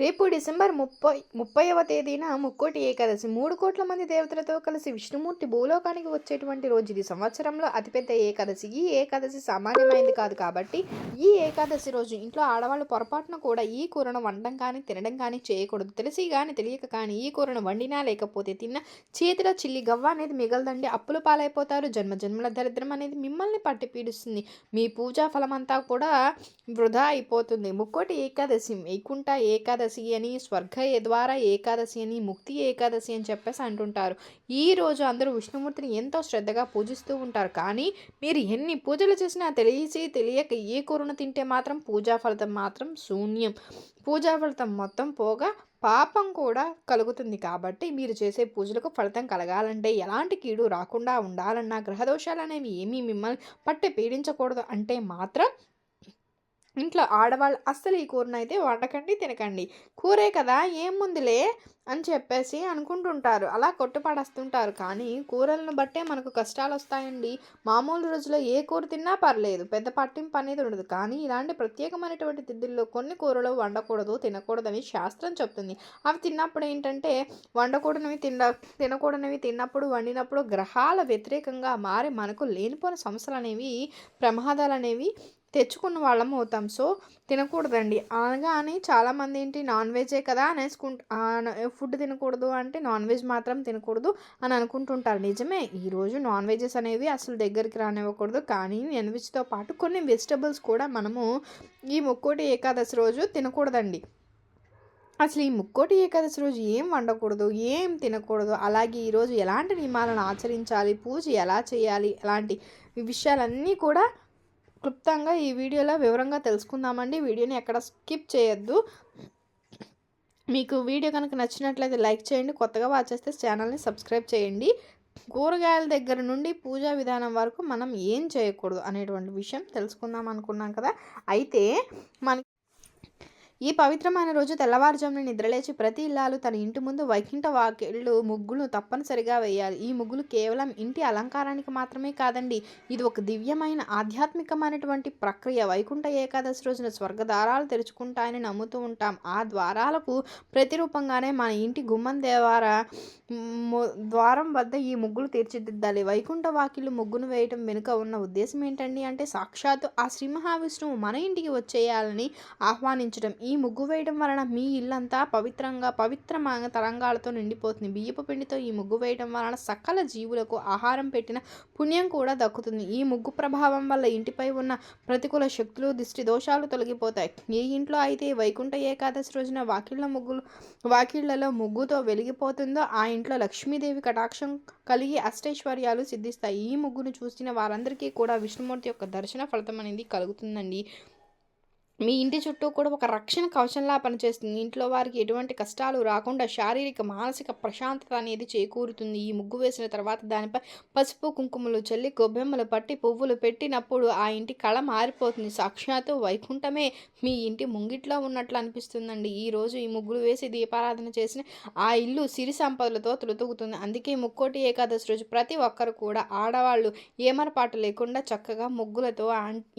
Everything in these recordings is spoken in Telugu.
రేపు డిసెంబర్ ముప్పై ముప్పైవ తేదీన ముక్కోటి ఏకాదశి. మూడు కోట్ల మంది దేవతలతో కలిసి విష్ణుమూర్తి భూలోకానికి వచ్చేటువంటి రోజు ఇది. సంవత్సరంలో అతిపెద్ద ఏకాదశి. ఈ ఏకాదశి సామాన్యమైనది కాదు కాబట్టి ఈ ఏకాదశి రోజు ఇంట్లో ఆడవాళ్ళు పొరపాటున కూడా ఈ కూరను వండడం కానీ తినడం కానీ చేయకూడదు. తెలిసి కానీ తెలియక కానీ ఈ కూరను వండినా లేకపోతే తిన్న చేతిలో చిల్లి గవ్వ అనేది మిగలదండి. అప్పులు పాలైపోతారు. జన్మ జన్మల దరిద్రం అనేది మిమ్మల్ని పట్టి పీడిస్తుంది. మీ పూజా ఫలమంతా కూడా వృధా అయిపోతుంది. ముక్కోటి ఏకాదశి. వైకుంఠ ఏకాదశి. అని స్వర్గ ద్వారా ఏకాదశి అని ముక్తి ఏకాదశి అని చెప్పేసి అంటుంటారు. ఈ రోజు అందరూ విష్ణుమూర్తిని ఎంతో శ్రద్ధగా పూజిస్తూ ఉంటారు. కానీ మీరు ఎన్ని పూజలు చేసినా తెలిసి తెలియక ఏ కూరను తింటే మాత్రం పూజా ఫలితం మాత్రం శూన్యం. పూజా ఫలితం మొత్తం పోగా పాపం కూడా కలుగుతుంది కాబట్టి మీరు చేసే పూజలకు ఫలితం కలగాలంటే ఎలాంటి కీడు రాకుండా ఉండాలన్నా గ్రహదోషాలు అనేవి ఏమీ మిమ్మల్ని పట్టి పీడించకూడదు. అంటే మాత్రం ఇంట్లో ఆడవాళ్ళు అస్సలు ఈ కూరను అయితే వండకండి తినకండి. కూరే కదా ఏముందిలే అని చెప్పేసి అనుకుంటుంటారు. అలా కొట్టుపడేస్తుంటారు. కానీ కూరలను బట్టే మనకు కష్టాలు వస్తాయండి మామూలు రోజులో ఏ కూర తిన్నా పర్లేదు. పెద్ద పట్టింపు అనేది ఉండదు. కానీ ఇలాంటి ప్రత్యేకమైనటువంటి తిథుల్లో కొన్ని కూరలు వండకూడదు తినకూడదని శాస్త్రం చెప్తుంది. అవి తిన్నప్పుడు ఏంటంటే వండకూడనివి తిన్న తినకూడనివి తిన్నప్పుడు వండినప్పుడు గ్రహాల వ్యతిరేకంగా మారి మనకు లేనిపోయిన సమస్యలు అనేవి ప్రమాదాలు అనేవి తెచ్చుకున్న వాళ్ళం అవుతాం. సో తినకూడదండి. అనగానే చాలామంది ఏంటి నాన్ వెజే కదా అనేసుకుంటు ఫుడ్ తినకూడదు అంటే నాన్ వెజ్ మాత్రం తినకూడదు అని అనుకుంటుంటారు. నిజమే ఈరోజు నాన్ వెజెస్ అనేవి అసలు దగ్గరికి రానివ్వకూడదు. కానీ నాన్ వెజ్తో పాటు కొన్ని వెజిటబుల్స్ కూడా మనము ఈ ముక్కోటి ఏకాదశి రోజు తినకూడదండి. అసలు ఈ ముక్కోటి ఏకాదశి రోజు ఏం వండకూడదు ఏం తినకూడదు అలాగే ఈరోజు ఎలాంటి నియమాలను ఆచరించాలి పూజ ఎలా చేయాలి ఎలాంటి విషయాలన్నీ కూడా క్లుప్తంగా ఈ వీడియోలో వివరంగా తెలుసుకుందామండి. వీడియోని ఎక్కడ స్కిప్ చేయొద్దు. మీకు వీడియో కనుక నచ్చినట్లయితే లైక్ చేయండి. కొత్తగా వాచ్ చేస్తే ఛానల్ని సబ్స్క్రైబ్ చేయండి. కూరగాయల దగ్గర నుండి పూజా విధానం వరకు మనం ఏం చేయకూడదు అనేటువంటి విషయం తెలుసుకుందాం అనుకున్నాం కదా. అయితే మన ఈ పవిత్రమైన రోజు తెల్లవారుజామున నిద్రలేచి ప్రతి ఇల్లాలు తన ఇంటి ముందు వైకుంఠ వాకిళ్ళు ముగ్గులు తప్పనిసరిగా వేయాలి. ఈ ముగ్గులు కేవలం ఇంటి అలంకారానికి మాత్రమే కాదండి ఇది ఒక దివ్యమైన ఆధ్యాత్మికమైనటువంటి ప్రక్రియ. వైకుంఠ ఏకాదశి రోజున స్వర్గద్వారాలు తెరుచుకుంటాయని నమ్ముతూ ఉంటాం. ఆ ద్వారాలకు ప్రతిరూపంగానే మన ఇంటి గుమ్మం దేవార ద్వారం వద్ద ఈ ముగ్గులు తీర్చిదిద్దాలి. వైకుంఠ వాకిళ్ళు ముగ్గును వేయటం వెనుక ఉన్న ఉద్దేశం ఏంటండి అంటే సాక్షాత్తు ఆ శ్రీ మహావిష్ణువు మన ఇంటికి వచ్చేయాలని ఆహ్వానించడం ఈ ఈ ముగ్గు వేయడం వలన మీ ఇల్లంతా పవిత్రంగా పవిత్ర తరంగాలతో నిండిపోతుంది. బియ్యపు పిండితో ఈ ముగ్గు వేయడం వలన సకల జీవులకు ఆహారం పెట్టిన పుణ్యం కూడా దక్కుతుంది. ఈ ముగ్గు ప్రభావం వల్ల ఇంటిపై ఉన్న ప్రతికూల శక్తులు దిష్టి దోషాలు తొలగిపోతాయి. ఏ ఇంట్లో అయితే వైకుంఠ ఏకాదశి రోజున వాకిళ్ళ ముగ్గులు వాకిళ్ళలో ముగ్గుతో వెలిగిపోతుందో ఆ ఇంట్లో లక్ష్మీదేవి కటాక్షం కలిగి అష్టైశ్వర్యాలు సిద్ధిస్తాయి. ఈ ముగ్గును చూసిన వారందరికీ కూడా విష్ణుమూర్తి యొక్క దర్శన ఫలితం అనేది కలుగుతుందండి. మీ ఇంటి చుట్టూ కూడా ఒక రక్షణ కవచంలా పనిచేస్తుంది. ఇంట్లో వారికి ఎటువంటి కష్టాలు రాకుండా శారీరక మానసిక ప్రశాంతత అనేది చేకూరుతుంది. ఈ ముగ్గు వేసిన తర్వాత దానిపై పసుపు కుంకుమలు చల్లి గొబ్బెమ్మలు పట్టి పువ్వులు పెట్టినప్పుడు ఆ ఇంటి కళ మారిపోతుంది. సాక్షాత్తు వైకుంఠమే మీ ఇంటి ముంగిట్లో ఉన్నట్లు అనిపిస్తుందండి. ఈరోజు ఈ ముగ్గులు వేసి దీపారాధన చేసిన ఆ ఇల్లు సిరి సంపదలతో తులుతుగుతుంది. అందుకే ముక్కోటి ఏకాదశి రోజు ప్రతి ఒక్కరు కూడా ఆడవాళ్ళు ఏమరపాటు లేకుండా చక్కగా ముగ్గులతో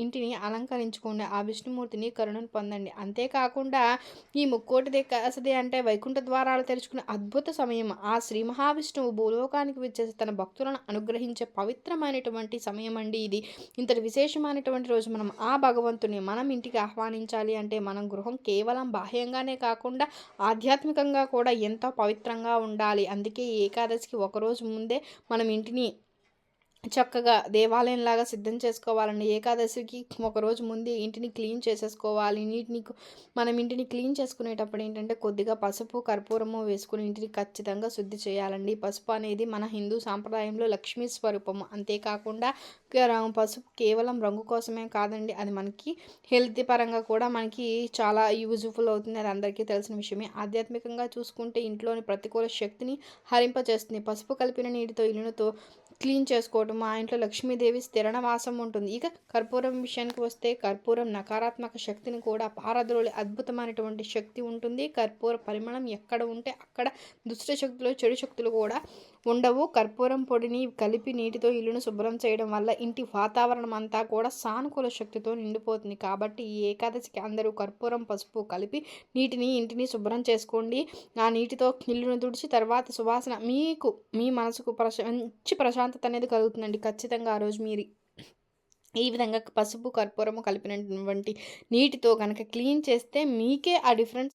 ఇంటిని అలంకరించుకోండి. ఆ విష్ణుమూర్తిని కరుణను పొందండి. అంతేకాకుండా ఈ ముక్కోటి దేకాసది అంటే వైకుంఠ ద్వారాలు తెరుచుకునే అద్భుత సమయం. ఆ శ్రీ మహావిష్ణువు భూలోకానికి వచ్చేసి తన భక్తులను అనుగ్రహించే పవిత్రమైనటువంటి సమయం అండి ఇది. ఇంతటి విశేషమైనటువంటి రోజు మనం ఆ భగవంతుని మనం ఇంటికి ఆహ్వానించాలి అంటే మనం గృహం కేవలం బాహ్యంగానే కాకుండా ఆధ్యాత్మికంగా కూడా ఎంతో పవిత్రంగా ఉండాలి. అందుకే ఏకాదశికి ఒకరోజు ముందే మనం ఇంటిని చక్కగా దేవాలయంలాగా సిద్ధం చేసుకోవాలండి. ఏకాదశికి ఒకరోజు ముందే ఇంటిని క్లీన్ చేసేసుకోవాలి. నీటిని మనం ఇంటిని క్లీన్ చేసుకునేటప్పుడు ఏంటంటే కొద్దిగా పసుపు కర్పూరము వేసుకుని ఇంటిని ఖచ్చితంగా శుద్ధి చేయాలండి. పసుపు అనేది మన హిందూ సాంప్రదాయంలో లక్ష్మీ స్వరూపము. అంతేకాకుండా పసుపు కేవలం రంగు కోసమే కాదండి. అది మనకి హెల్త్ పరంగా కూడా మనకి చాలా యూజ్ఫుల్ అవుతుంది. అది అందరికీ తెలిసిన విషయమే. ఆధ్యాత్మికంగా చూసుకుంటే ఇంట్లోని ప్రతికూల శక్తిని హరింపచేస్తుంది. పసుపు కలిపిన నీటితో ఇల్లుతో క్లీన్ చేసుకోవడం మా ఇంట్లో లక్ష్మీదేవి స్థిరనవాసం ఉంటుంది. ఇక కర్పూరం విషయానికి వస్తే కర్పూరం నకారాత్మక శక్తిని కూడా పారద్రోలి అద్భుతమైనటువంటి శక్తి ఉంటుంది. కర్పూర పరిమళం ఎక్కడ ఉంటే అక్కడ దుష్ట శక్తులు చెడు శక్తులు కూడా ఉండవు. కర్పూరం పొడిని కలిపి నీటితో ఇల్లును శుభ్రం చేయడం వల్ల ఇంటి వాతావరణం అంతా కూడా సానుకూల శక్తితో నిండిపోతుంది. కాబట్టి ఈ ఏకాదశికి అందరూ కర్పూరం పసుపు కలిపి నీటిని ఇంటిని శుభ్రం చేసుకోండి. ఆ నీటితో ఇల్లును తుడిచి తర్వాత సువాసన మీకు మీ మనసుకు ప్రశా మంచి ప్రశాంతత అనేది కలుగుతుందండి. ఖచ్చితంగా ఆ రోజు మీరు ఈ విధంగా పసుపు కర్పూరము కలిపినటువంటి నీటితో కనుక క్లీన్ చేస్తే మీకే ఆ డిఫరెన్స్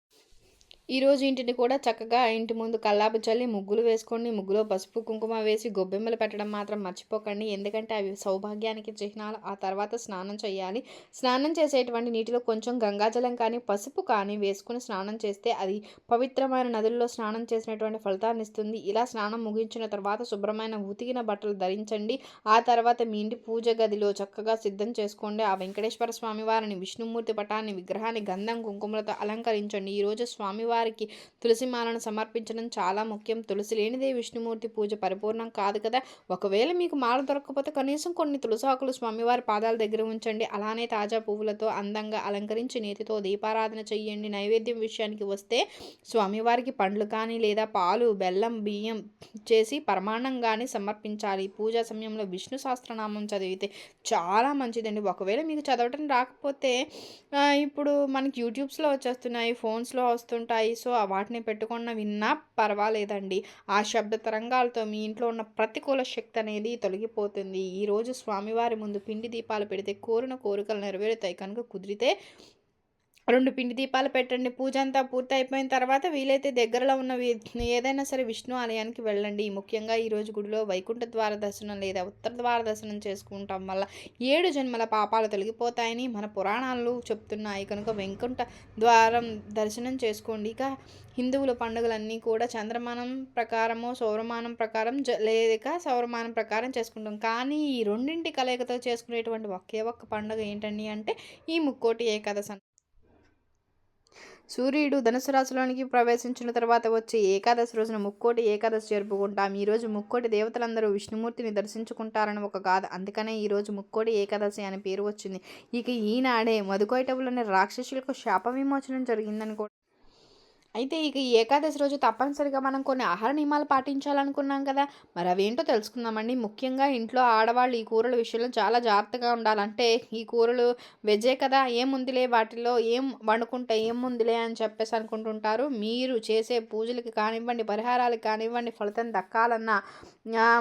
ఈరోజు ఇంటిని కూడా చక్కగా ఇంటి ముందు కల్లాపు చల్లి ముగ్గులు వేసుకోండి. ముగ్గులో పసుపు కుంకుమ వేసి గొబ్బెమ్మలు పెట్టడం మాత్రం మర్చిపోకండి. ఎందుకంటే అవి సౌభాగ్యానికి చిహ్నాలు. ఆ తర్వాత స్నానం చేయాలి. స్నానం చేసేటువంటి నీటిలో కొంచెం గంగాజలం కానీ పసుపు కానీ వేసుకుని స్నానం చేస్తే అది పవిత్రమైన నదుల్లో స్నానం చేసినటువంటి ఫలితాన్ని ఇస్తుంది. ఇలా స్నానం ముగించిన తర్వాత శుభ్రమైన ఉతికిన బట్టలు ధరించండి. ఆ తర్వాత మీ ఇంటి పూజ గదిలో చక్కగా సిద్ధం చేసుకోండి. ఆ వెంకటేశ్వర స్వామి వారిని విష్ణుమూర్తి పటాన్ని విగ్రహాన్ని గంధం కుంకుమలతో అలంకరించండి. ఈరోజు స్వామివారి వారికి తులసి మాలను సమర్పించడం చాలా ముఖ్యం. తులసి లేనిదే విష్ణుమూర్తి పూజ పరిపూర్ణం కాదు కదా. ఒకవేళ మీకు మాల దొరకకపోతే కనీసం కొన్ని తులసి ఆకులు స్వామివారి పాదాల దగ్గర ఉంచండి. అలానే తాజా పువ్వులతో అందంగా అలంకరించి నేతితో దీపారాధన చెయ్యండి. నైవేద్యం విషయానికి వస్తే స్వామివారికి పండ్లు కానీ లేదా పాలు బెల్లం బియ్యం చేసి పరమాన్నం సమర్పించాలి. పూజా సమయంలో విష్ణు సహస్రనామం చదివితే చాలా మంచిదండి. ఒకవేళ మీకు చదవటం రాకపోతే ఇప్పుడు మనకి యూట్యూబ్స్లో వచ్చేస్తున్నాయి ఫోన్స్లో వస్తుంటాయి. సో వాటిని పెట్టుకున్న విన్నా పర్వాలేదండి. ఆ శబ్ద తరంగాలతో మీ ఇంట్లో ఉన్న ప్రతికూల శక్తి అనేది తొలగిపోతుంది. ఈరోజు స్వామివారి ముందు పిండి దీపాలు పెడితే కోరిన కోరికలు నెరవేరుతాయి. కనుక కుదిరితే రెండు పిండి దీపాలు పెట్టండి. పూజ అంతా పూర్తి అయిపోయిన తర్వాత వీలైతే దగ్గరలో ఉన్న ఏదైనా సరే విష్ణు ఆలయానికి వెళ్ళండి. ముఖ్యంగా ఈరోజు గుడిలో వైకుంఠ ద్వార దర్శనం లేదా ఉత్తర ద్వార దర్శనం చేసుకుంటాం వల్ల ఏడు జన్మల పాపాలు తొలగిపోతాయని మన పురాణాలు చెప్తున్నాయి. కనుక వెంకుంఠ ద్వారం దర్శనం చేసుకోండి. ఇక హిందువుల పండుగలన్నీ కూడా చంద్రమానం ప్రకారము సౌరమానం ప్రకారం జ లేక సౌరమానం ప్రకారం చేసుకుంటాం. కానీ ఈ రెండింటి కలయికతో చేసుకునేటువంటి ఒకే ఒక్క పండుగ ఏంటండి అంటే ఈ ముక్కోటి ఏకాదశి సూర్యుడు ధనుసు రాశిలోనికి ప్రవేశించిన తర్వాత వచ్చే ఏకాదశి రోజున ముక్కోటి ఏకాదశి జరుపుకుంటాం. ఈరోజు ముక్కోటి దేవతలందరూ విష్ణుమూర్తిని దర్శించుకుంటారని ఒక గాథ. అందుకనే ఈరోజు ముక్కోటి ఏకాదశి అనే పేరు వచ్చింది. ఇక ఈనాడే మధుకోయిటవులోని రాక్షసులకు శాప విమోచనం జరిగిందని కూడా అయితే ఇక ఈ ఏకాదశి రోజు తప్పనిసరిగా మనం కొన్ని ఆహార నియమాలు పాటించాలనుకున్నాం కదా. మరి అవేంటో తెలుసుకుందామండి. ముఖ్యంగా ఇంట్లో ఆడవాళ్ళు ఈ కూరల విషయంలో చాలా జాగ్రత్తగా ఉండాలంటే ఈ కూరలు వెజే కదా. ఏముందిలే వాటిలో ఏం వండుకుంటే ఏముందిలే అని చెప్పేసి అనుకుంటుంటారు. మీరు చేసే పూజలకి కానివ్వండి పరిహారాలకు కానివ్వండి ఫలితం దక్కాలన్నా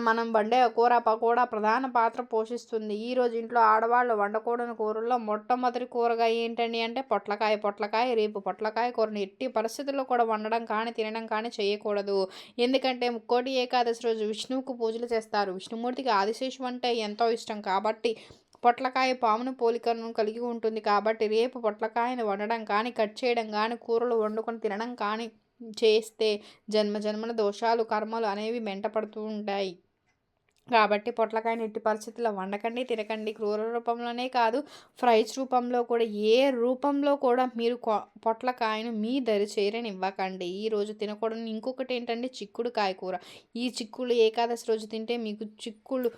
మనం వండే కూర పకోడా ప్రధాన పాత్ర పోషిస్తుంది. ఈరోజు ఇంట్లో ఆడవాళ్ళు వండకూడని కూరల్లో మొట్టమొదటి కూరగా ఏంటండి అంటే పొట్లకాయ. పొట్లకాయ రేపు పొట్లకాయ కూరని ఎట్టి పరిస్థితుల్లో కూడా వండడం కానీ తినడం కానీ చేయకూడదు. ఎందుకంటే ముక్కోటి ఏకాదశి రోజు విష్ణువుకు పూజలు చేస్తారు. విష్ణుమూర్తికి ఆదిశేషం అంటే ఎంతో ఇష్టం. కాబట్టి పొట్లకాయ పామును పోలికను కలిగి ఉంటుంది. కాబట్టి రేపు పొట్లకాయను వండడం కానీ కట్ చేయడం కానీ కూరలు వండుకొని తినడం కానీ చేస్తే జన్మ జన్మల దోషాలు కర్మలు అనేవి వెంటపడుతూ ఉంటాయి. కాబట్టి పొట్లకాయని ఎట్టి పరిస్థితుల్లో వండకండి తినకండి. క్రూర రూపంలోనే కాదు ఫ్రైస్ రూపంలో కూడా ఏ రూపంలో కూడా మీరు పొట్లకాయను మీ దరి చేరని ఇవ్వకండి ఈరోజు తినకూడని ఇంకొకటి ఏంటంటే చిక్కుడు కాయ కూర ఈ చిక్కులు ఏకాదశి రోజు తింటే మీకు చిక్కులు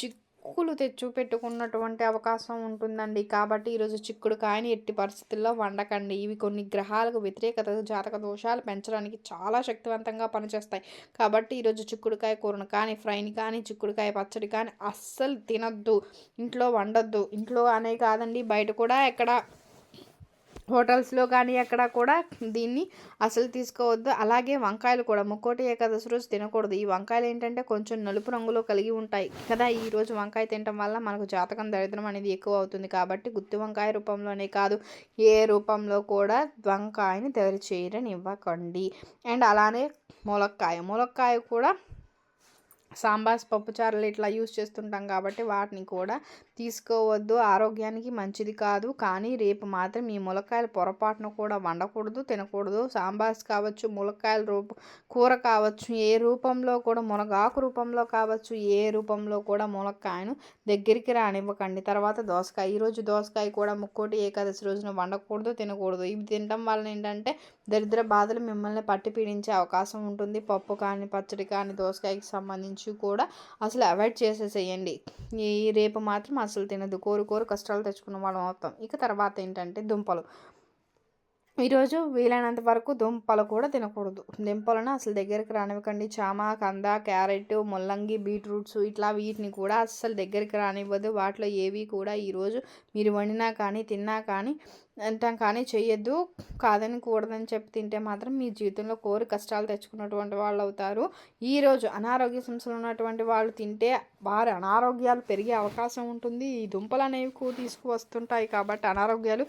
చిక్ చిక్కులు తెచ్చు పెట్టుకున్నటువంటి అవకాశం ఉంటుందండి. కాబట్టి ఈరోజు చిక్కుడు కాయని ఎట్టి పరిస్థితుల్లో వండకండి. ఇవి కొన్ని గ్రహాలకు వ్యతిరేకత జాతక దోషాలు పెంచడానికి చాలా శక్తివంతంగా పనిచేస్తాయి. కాబట్టి ఈరోజు చిక్కుడుకాయ కూరను కానీ ఫ్రైని కానీ చిక్కుడుకాయ పచ్చడి కానీ అస్సలు తినద్దు. ఇంట్లో వండొద్దు. ఇంట్లో అనే కాదండి. బయట కూడా ఎక్కడ హోటల్స్లో కానీ ఎక్కడ కూడా దీన్ని అసలు తీసుకోవద్దు. అలాగే వంకాయలు కూడా ముక్కోటి ఏకాదశి రోజు తినకూడదు. ఈ వంకాయలు ఏంటంటే కొంచెం నలుపు రంగులో కలిగి ఉంటాయి కదా. ఈ రోజు వంకాయ తినటం వల్ల మనకు జాతకం దరిద్రం అనేది ఎక్కువ అవుతుంది కాబట్టి గుత్తి వంకాయ రూపంలోనే కాదు ఏ రూపంలో కూడా వంకాయని తెరిచేయరనివ్వకండి అండ్ అలానే ములక్కాయ ములక్కాయ కూడా సాంబార్ పప్పుచారులు ఇట్లా యూస్ చేస్తుంటాం కాబట్టి వాటిని కూడా తీసుకోవద్దు. ఆరోగ్యానికి మంచిది కాదు. కానీ రేపు మాత్రం ఈ ములక్కాయలు పొరపాటును కూడా వండకూడదు తినకూడదు. సాంబార్స్ కావచ్చు ములక్కాయల రూప కూర కావచ్చు ఏ రూపంలో కూడా మునగాకు రూపంలో కావచ్చు ఏ రూపంలో కూడా ములక్కాయను దగ్గరికి రానివ్వకండి. తర్వాత దోసకాయ ఈరోజు దోసకాయ కూడా ముక్కోటి ఏకాదశి రోజున వండకూడదు తినకూడదు. ఇవి తినడం వల్ల ఏంటంటే దరిద్ర బాధలు మిమ్మల్ని పట్టి పీడించే అవకాశం ఉంటుంది. పప్పు కానీ పచ్చడి కానీ దోసకాయకి సంబంధించి కూడా అసలు అవాయిడ్ చేసేసేయండి. ఈ రేపు మాత్రం అసలు తినదు. కోరు కోరు కష్టాలు తెచ్చుకున్న వాళ్ళం అవుతాం. ఇక తర్వాత ఏంటంటే దుంపలు. ఈరోజు వీలైనంత వరకు దుంపలు కూడా తినకూడదు. దుంపలను అసలు దగ్గరికి రానివ్వకండి. చామ కంద క్యారెట్ ముల్లంగి బీట్రూట్స్ ఇట్లా వీటిని కూడా అస్సలు దగ్గరికి రానివ్వద్దు వాటిలో ఏవి కూడా ఈరోజు మీరు వండినా కానీ తిన్నా కానీ అంటాం కానీ చెయ్యొద్దు కాదని కూడదని చెప్పి తింటే మాత్రం మీ జీవితంలో కోరి కష్టాలు తెచ్చుకున్నటువంటి వాళ్ళు అవుతారు. ఈరోజు అనారోగ్య సమస్యలు ఉన్నటువంటి వాళ్ళు తింటే వారి అనారోగ్యాలు పెరిగే అవకాశం ఉంటుంది. ఈ దుంపలు అనేవి కూడా తీసుకువస్తుంటాయి కాబట్టి అనారోగ్యాలు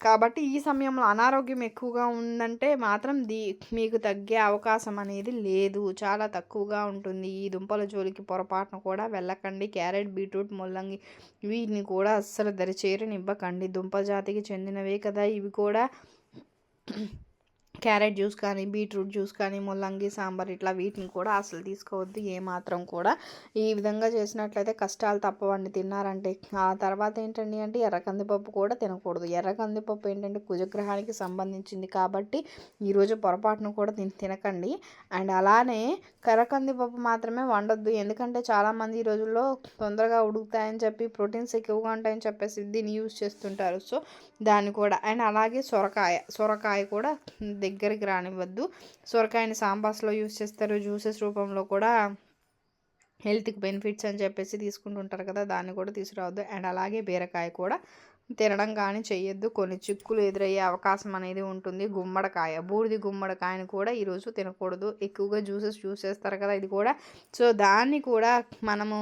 కాబట్టి ఈ సమయంలో అనారోగ్యం ఎక్కువగా ఉందంటే మాత్రం దీ మీకు తగ్గే అవకాశం అనేది లేదు. చాలా తక్కువగా ఉంటుంది. ఈ దుంపల జోలికి పొరపాటున కూడా వెళ్ళకండి. క్యారెట్ బీట్రూట్ ముల్లంగి వీటిని కూడా అస్సలు దరిచేరనివ్వకండి. దుంప జాతికి చెందినవే కదా. ఇవి కూడా క్యారెట్ జ్యూస్ కానీ బీట్రూట్ జ్యూస్ కానీ ముల్లంగి సాంబార్ ఇట్లా వీటిని కూడా అసలు తీసుకోవద్దు ఏమాత్రం కూడా. ఈ విధంగా చేసినట్లయితే కష్టాలు తప్పవండి తిన్నారంటే. ఆ తర్వాత ఏంటండి అంటే ఎర్ర కందిపప్పు కూడా తినకూడదు. ఎర్ర కందిపప్పు ఏంటంటే కుజగ్రహానికి సంబంధించింది కాబట్టి ఈరోజు పొరపాటును కూడా తిని తినకండి. అండ్ అలానే కర్ర కందిపప్పు మాత్రమే వండొద్దు. ఎందుకంటే చాలామంది ఈ రోజుల్లో తొందరగా ఉడుకుతాయని చెప్పి ప్రోటీన్స్ ఎక్కువగా ఉంటాయని చెప్పేసి దీన్ని యూజ్ చేస్తుంటారు. సో దాన్ని కూడా. అండ్ అలాగే సొరకాయ సొరకాయ కూడా దగ్గరికి రానివ్వద్దు. సొరకాయని సాంబార్స్లో యూస్ చేస్తారు. జ్యూసెస్ రూపంలో కూడా హెల్త్కి బెనిఫిట్స్ అని చెప్పేసి తీసుకుంటుంటారు కదా దాన్ని కూడా తీసుకురావద్దు. అండ్ అలాగే బీరకాయ కూడా తినడం కానీ చేయొద్దు కొన్ని చిక్కులు ఎదురయ్యే అవకాశం అనేది ఉంటుంది. గుమ్మడికాయ బూడిది గుమ్మడికాయని కూడా ఈరోజు తినకూడదు. ఎక్కువగా జ్యూసెస్ జ్యూస్ చేస్తారు కదా ఇది కూడా. సో దాన్ని కూడా మనము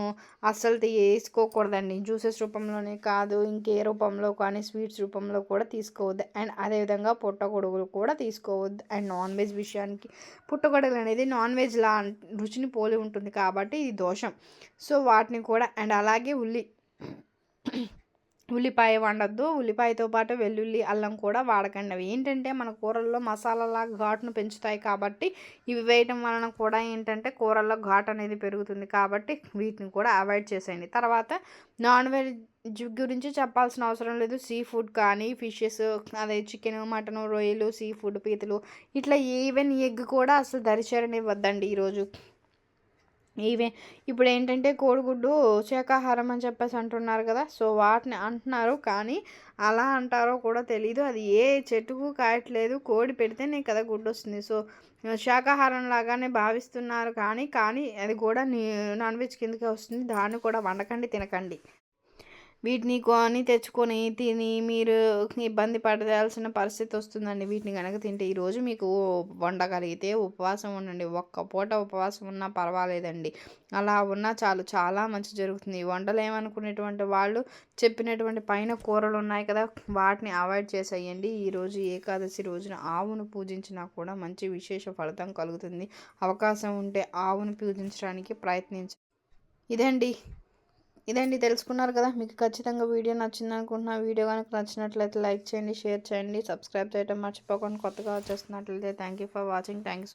అస్సలు వేసుకోకూడదండి. జ్యూసెస్ రూపంలోనే కాదు ఇంకే రూపంలో కానీ స్వీట్స్ రూపంలో కూడా తీసుకోవద్దు. అండ్ అదేవిధంగా పుట్టగొడుగులు కూడా తీసుకోవద్దు. అండ్ నాన్ వెజ్ విషయానికి పుట్టగొడుగులు అనేది నాన్ వెజ్ లా రుచిని పోలి ఉంటుంది కాబట్టి ఇది దోషం. సో వాటిని కూడా అండ్ అలాగే ఉల్లి. ఉల్లిపాయ వండద్దు. ఉల్లిపాయతో పాటు వెల్లుల్లి అల్లం కూడా వాడకండి అవి ఏంటంటే మన కూరల్లో మసాలాలా ఘాటును పెంచుతాయి కాబట్టి ఇవి వేయటం వలన కూడా ఏంటంటే కూరల్లో ఘాట్ అనేది పెరుగుతుంది కాబట్టి వీటిని కూడా అవాయిడ్ చేసేయండి. తర్వాత నాన్ వెజ్ గురించి చెప్పాల్సిన అవసరం లేదు. సీ ఫుడ్ కానీ ఫిషెస్ అదే చికెన్ మటన్ రొయ్యలు సీ ఫుడ్ పీతలు ఇట్లా ఈవెన్ ఎగ్ కూడా అసలు దరిచేరనివ్వద్దండి ఈరోజు. ఇవే. ఇప్పుడు ఏంటంటే కోడిగుడ్డు శాకాహారం అని చెప్పేసి అంటున్నారు కదా సో వాటిని అంటున్నారు కానీ అలా అంటారో కూడా తెలీదు. అది ఏ చెట్టుకు కాయట్లేదు కోడి పెడితేనే కదా గుడ్డు వస్తుంది సో శాకాహారం లాగానే భావిస్తున్నారు కానీ కానీ అది కూడా నాన్ వెజ్ కిందకే వస్తుంది. దాన్ని కూడా వండకండి తినకండి. వీటిని కొని తెచ్చుకొని తిని మీరు ఇబ్బంది పడాల్సిన పరిస్థితి వస్తుందండి. వీటిని కనుక తింటే ఈరోజు మీకు వండగలిగితే ఉపవాసం ఉండండి. ఒక్క పూట ఉపవాసం ఉన్నా పర్వాలేదండి. అలా ఉన్నా చాలు చాలా మంచి జరుగుతుంది. వండలేమనుకునేటువంటి వాళ్ళు చెప్పినటువంటి పైన కూరలు ఉన్నాయి కదా వాటిని అవాయిడ్ చేసేయండి. ఈరోజు ఏకాదశి రోజున ఆవును పూజించినా కూడా మంచి విశేష ఫలితం కలుగుతుంది. అవకాశం ఉంటే ఆవును పూజించడానికి ప్రయత్నించ ఇదండి. ఇదండి తెలుసుకున్నారు కదా మీకు ఖచ్చితంగా వీడియో నచ్చింది అనుకుంటున్నా. వీడియో కనుక నచ్చినట్లయితే లైక్ చేయండి షేర్ చేయండి సబ్స్క్రైబ్ చేయడం మర్చిపోకుండా కొత్తగా వచ్చేస్తున్నట్లయితే thank you for watching thank